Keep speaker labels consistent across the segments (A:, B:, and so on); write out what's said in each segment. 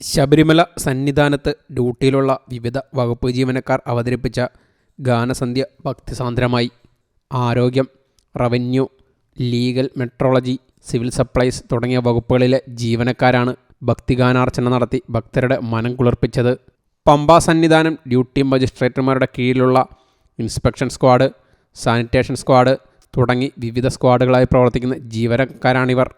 A: ശബരിമല സന്നിധാനത്ത് ഡ്യൂട്ടിയിലുള്ള വിവിധ വകുപ്പ് ജീവനക്കാർ അവതരിപ്പിച്ച ഗാനസന്ധ്യ ഭക്തിസാന്ദ്രമായി. ആരോഗ്യം revenue legal metrology civil supplies തുടങ്ങിയ വകുപ്പുകളിലെ ജീവനക്കാരാണ് ഭക്തിഗാനാർച്ചന നടത്തി ഭക്തരുടെ മനം കുളിർപ്പിച്ചത്. പമ്പ സന്നിധാനം ഡ്യൂട്ടി മജിസ്ട്രേറ്റുമാരുടെ കീഴിലുള്ള ഇൻസ്പെക്ഷൻ സ്ക്വാഡ് സാനിറ്റേഷൻ സ്ക്വാഡ് തുടങ്ങി വിവിധ സ്ക്വാഡുകളായി പ്രവർത്തിക്കുന്ന ജീവനക്കാരാണിവർ.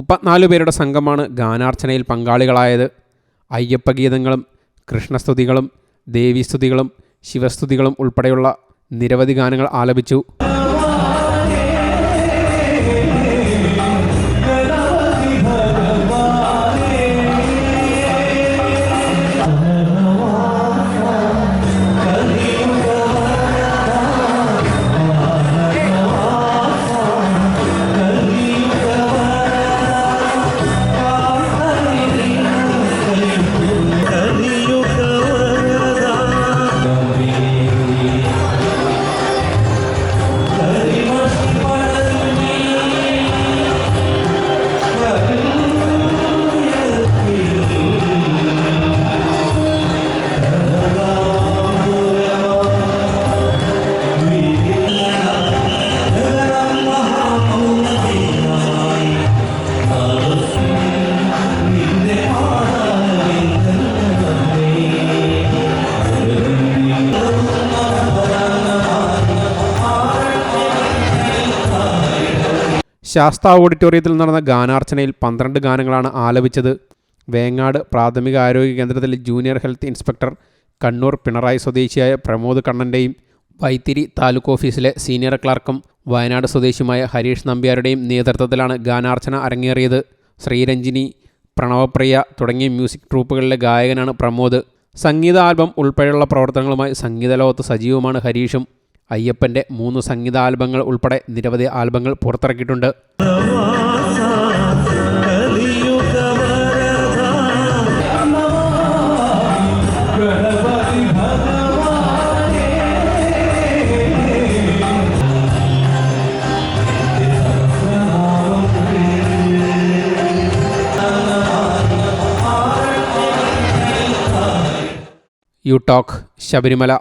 A: മുപ്പത്തിനാല് പേരുടെ സംഘമാണ് ഗാനാർച്ചനയിൽ പങ്കാളികളായത്. അയ്യപ്പഗീതങ്ങളും കൃഷ്ണസ്തുതികളും ദേവീസ്തുതികളും ശിവസ്തുതികളും ഉൾപ്പെടെയുള്ള നിരവധി ഗാനങ്ങൾ ആലപിച്ചു. ശാസ്ത ഓഡിറ്റോറിയത്തിൽ നടന്ന ഗാനാർച്ചനയിൽ പന്ത്രണ്ട് ഗാനങ്ങളാണ് ആലപിച്ചത്. വേങ്ങാട് പ്രാഥമിക ആരോഗ്യ കേന്ദ്രത്തിലെ junior health inspector Kannur Pinarayi സ്വദേശിയായ പ്രമോദ് കണ്ണന്റെയും വൈത്തിരി താലൂക്ക് ഓഫീസിലെ സീനിയർ ക്ലർക്കും വയനാട് സ്വദേശിയുമായ ഹരീഷ് നമ്പ്യാരുടെയും നേതൃത്വത്തിലാണ് ഗാനാർച്ചന അരങ്ങേറിയത്. ശ്രീരഞ്ജിനി പ്രണവപ്രിയ തുടങ്ങിയ മ്യൂസിക് ട്രൂപ്പുകളിലെ ഗായകനാണ് പ്രമോദ്. സംഗീത ആൽബം ഉൾപ്പെടെയുള്ള പ്രവർത്തനങ്ങളുമായി സംഗീത ലോകത്ത് സജീവമാണ് ഹരീഷും. അയ്യപ്പന്റെ മൂന്ന് സംഗീത ആൽബങ്ങൾ ഉൾപ്പെടെ നിരവധി ആൽബങ്ങൾ പുറത്തിറക്കിയിട്ടുണ്ട്. You talk Sabarimala.